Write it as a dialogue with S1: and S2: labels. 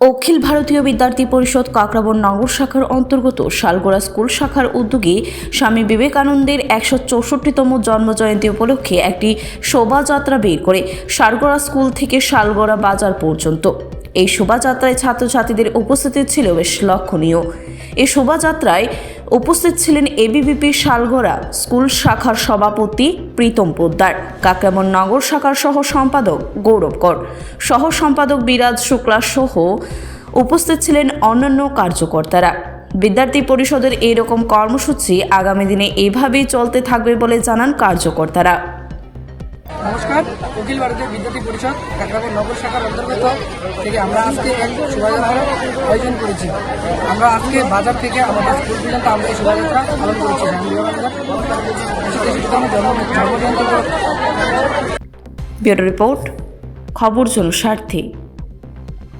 S1: অখিল ভারতীয় বিদ্যার্থী পরিষদ কাকরাবন নগর শাখার অন্তর্গত শালগোড়া স্কুল শাখার উদ্যোগে স্বামী বিবেকানন্দের একশো চৌষট্টিতম জন্মজয়ন্তী উপলক্ষে একটি শোভাযাত্রা বের করে শালগোড়া স্কুল থেকে শালগোড়া বাজার পর্যন্ত। এই শোভাযাত্রায় ছাত্রছাত্রীদের উপস্থিতি ছিল বেশ লক্ষণীয়। এই শোভাযাত্রায় উপস্থিত ছিলেন এবিভিপি শালগোড়া স্কুল শাখার সভাপতি প্রীতম পোদ্দার কাকরামন নগর শাখার সহ সম্পাদক গৌরব কর, সহ সম্পাদক বিরাজ শুক্লা সহ উপস্থিত ছিলেন অন্যান্য কার্যকর্তারা। বিদ্যার্থী পরিষদের এরকম কর্মসূচি আগামী দিনে এভাবেই চলতে থাকবে বলে জানান কার্যকর্তারা।
S2: নমস্কার অখিল ভারতীয় বিদ্যার্থী পরিষদ, কাকরাপুর নগর শাখার অন্তর্গত থেকে আমরা আজকে এক শোভাযাত্রার আয়োজন করেছি। আমরা আজকে বাজার থেকে আমাদের স্কুল পর্যন্ত আমরা এই শোভাযাত্রা পালন করেছি। স্বামী বিবেকানন্দের একশো তেষট্টিতম জন্ম জন্মজয়ন্তী
S1: ব্যুরো রিপোর্ট, খবর জনস্বার্থে।